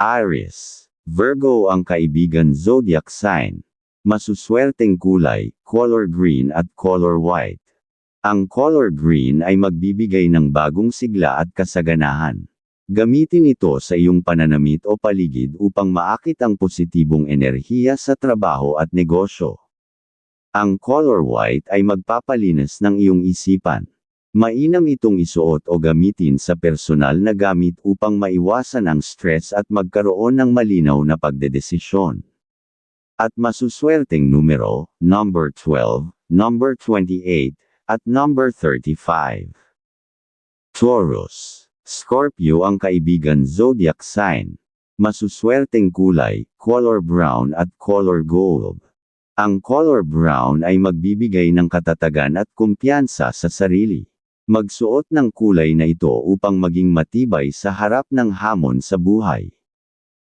Aries. Virgo ang kaibigan zodiac sign. Masuswerteng kulay, color green at color white. Ang color green ay magbibigay ng bagong sigla at kasaganahan. Gamitin ito sa iyong pananamit o paligid upang maakit ang positibong enerhiya sa trabaho at negosyo. Ang color white ay magpapalinis ng iyong isipan. Mainam itong isuot o gamitin sa personal na gamit upang maiwasan ang stress at magkaroon ng malinaw na pagdedesisyon. At masuswerteng numero, number 12, number 28, at number 35. Taurus. Scorpio ang kaibigan zodiac sign. Masuswerteng kulay, color brown at color gold. Ang color brown ay magbibigay ng katatagan at kumpiyansa sa sarili. Magsuot ng kulay na ito upang maging matibay sa harap ng hamon sa buhay.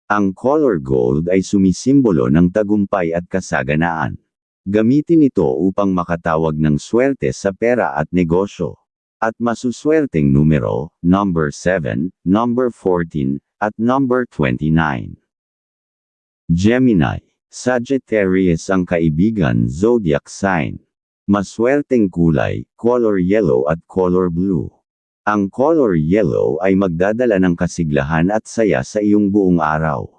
Ang color gold ay sumisimbolo ng tagumpay at kasaganaan. Gamitin ito upang makatawag ng swerte sa pera at negosyo. At masuswerteng numero, number 7, number 14, at number 29. Gemini. Sagittarius ang kaibigan zodiac sign. Maswerteng kulay, color yellow at color blue. Ang color yellow ay magdadala ng kasiglahan at saya sa iyong buong araw.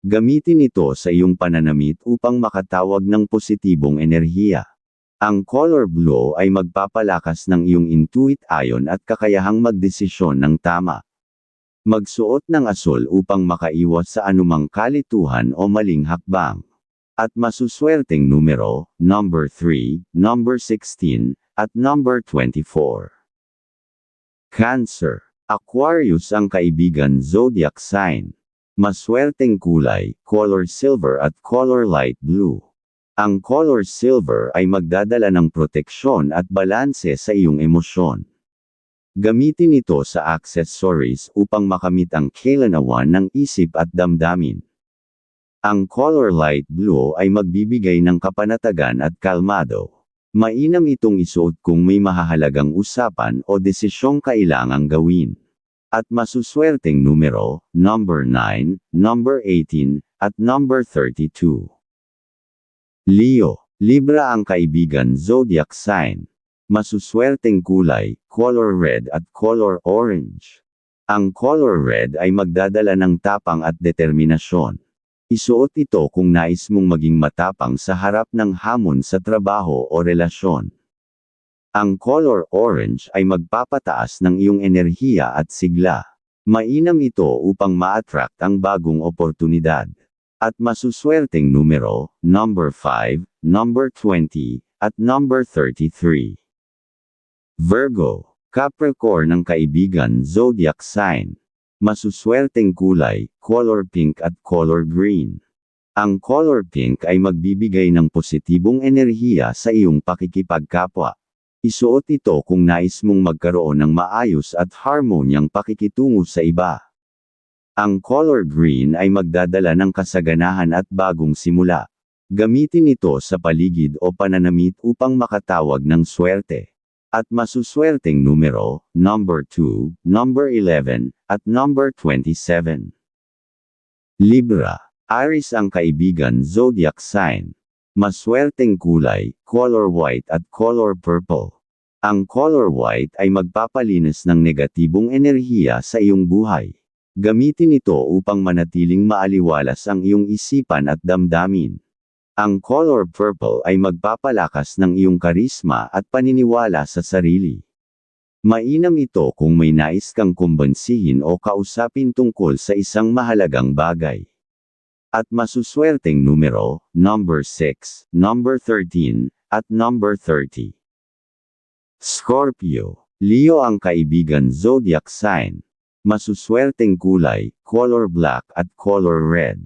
Gamitin ito sa iyong pananamit upang makatawag ng positibong enerhiya. Ang color blue ay magpapalakas ng iyong intuit ayon at kakayahang magdesisyon ng tama. Magsuot ng asul upang makaiwas sa anumang kalituhan o maling hakbang. At masuswerteng numero, number 3, number 16, at number 24. Cancer. Aquarius ang kaibigan zodiac sign. Maswerteng kulay, color silver at color light blue. Ang color silver ay magdadala ng proteksyon at balanse sa iyong emosyon. Gamitin ito sa accessories upang makamit ang kailanawan ng isip at damdamin. Ang color light blue ay magbibigay ng kapanatagan at kalmado. Mainam itong isuot kung may mahahalagang usapan o desisyong kailangang gawin. At masuswerteng numero, number 9, number 18, at number 32. Leo, Libra ang kaibigan zodiac sign. Masuswerteng kulay, color red at color orange. Ang color red ay magdadala ng tapang at determinasyon. Isuot ito kung nais mong maging matapang sa harap ng hamon sa trabaho o relasyon. Ang color orange ay magpapataas ng iyong enerhiya at sigla. Mainam ito upang ma-attract ang bagong oportunidad. At masuswerteng numero, number 5, number 20, at number 33. Virgo, Capricorn ng kaibigan zodiac sign. Masuswerteng kulay, color pink at color green. Ang color pink ay magbibigay ng positibong enerhiya sa iyong pakikipagkapwa. Isuot ito kung nais mong magkaroon ng maayos at harmonyang pakikitungo sa iba. Ang color green ay magdadala ng kasaganahan at bagong simula. Gamitin ito sa paligid o pananamit upang makatawag ng swerte at masuswerteng numero, number 2, number 11, at number 27. Libra. Aries ang kaibigan zodiac sign. Maswerteng kulay, color white at color purple. Ang color white ay magpapalinis ng negatibong enerhiya sa iyong buhay. Gamitin ito upang manatiling maaliwalas ang iyong isipan at damdamin. Ang color purple ay magpapalakas ng iyong karisma at paniniwala sa sarili. Mainam ito kung may nais kang kumbansihin o kausapin tungkol sa isang mahalagang bagay. At masuswerteng numero, number 6, number 13, at number 30. Scorpio. Leo ang kaibigan zodiac sign. Masuswerteng kulay, color black at color red.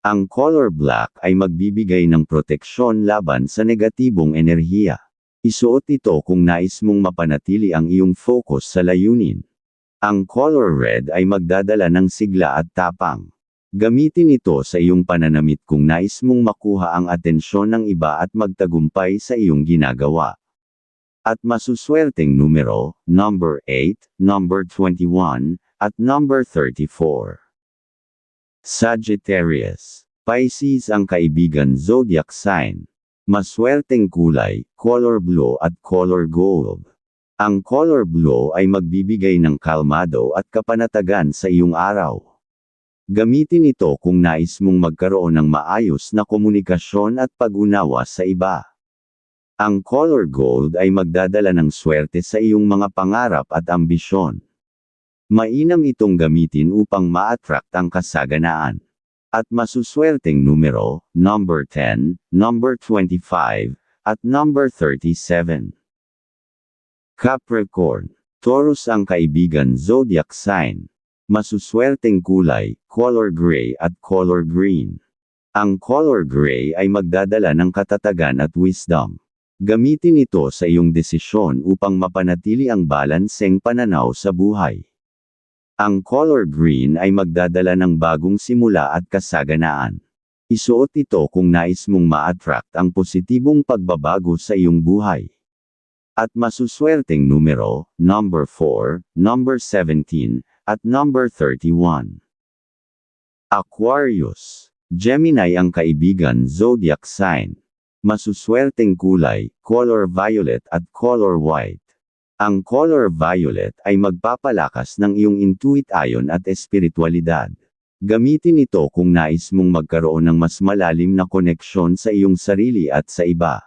Ang color black ay magbibigay ng proteksyon laban sa negatibong enerhiya. Isuot ito kung nais mong mapanatili ang iyong focus sa layunin. Ang color red ay magdadala ng sigla at tapang. Gamitin ito sa iyong pananamit kung nais mong makuha ang atensyon ng iba at magtagumpay sa iyong ginagawa. At masuswerteng numero, number 8, number 21, at number 34. Sagittarius. Pisces ang kaibigan zodiac sign. Maswerteng kulay, color blue at color gold. Ang color blue ay magbibigay ng kalmado at kapanatagan sa iyong araw. Gamitin ito kung nais mong magkaroon ng maayos na komunikasyon at pag-unawa sa iba. Ang color gold ay magdadala ng swerte sa iyong mga pangarap at ambisyon. Mainam itong gamitin upang ma-attract ang kasaganaan. At masuswerteng numero, number 10, number 25, at number 37. Capricorn. Taurus ang kaibigan zodiac sign. Masuswerteng kulay, color gray at color green. Ang color gray ay magdadala ng katatagan at wisdom. Gamitin ito sa iyong desisyon upang mapanatili ang balanseng pananaw sa buhay. Ang color green ay magdadala ng bagong simula at kasaganaan. Isuot ito kung nais mong ma-attract ang positibong pagbabago sa iyong buhay. At masuswerteng numero, number 4, number 17, at number 31. Aquarius. Gemini ang kaibigan zodiac sign. Masuswerteng kulay, color violet at color white. Ang color violet ay magpapalakas ng iyong intuit ayon at espiritualidad. Gamitin ito kung nais mong magkaroon ng mas malalim na koneksyon sa iyong sarili at sa iba.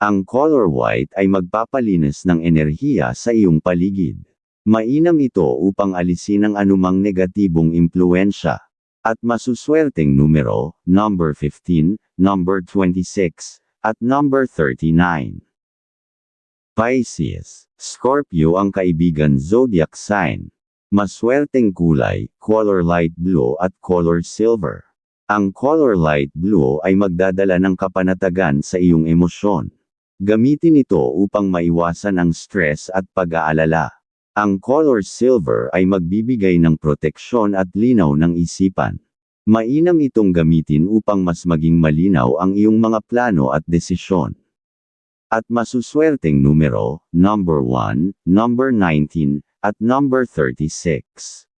Ang color white ay magpapalinis ng enerhiya sa iyong paligid. Mainam ito upang alisin ang anumang negatibong impluensya. At masuswerteng numero, number 15, number 26, at number 39. Pisces. Scorpio ang kaibigan zodiac sign. Maswerteng kulay, color light blue at color silver. Ang color light blue ay magdadala ng kapanatagan sa iyong emosyon. Gamitin ito upang maiwasan ang stress at pag-aalala. Ang color silver ay magbibigay ng proteksyon at linaw ng isipan. Mainam itong gamitin upang mas maging malinaw ang iyong mga plano at desisyon. At masuswerteng numero, number 1, number 19, at number 36.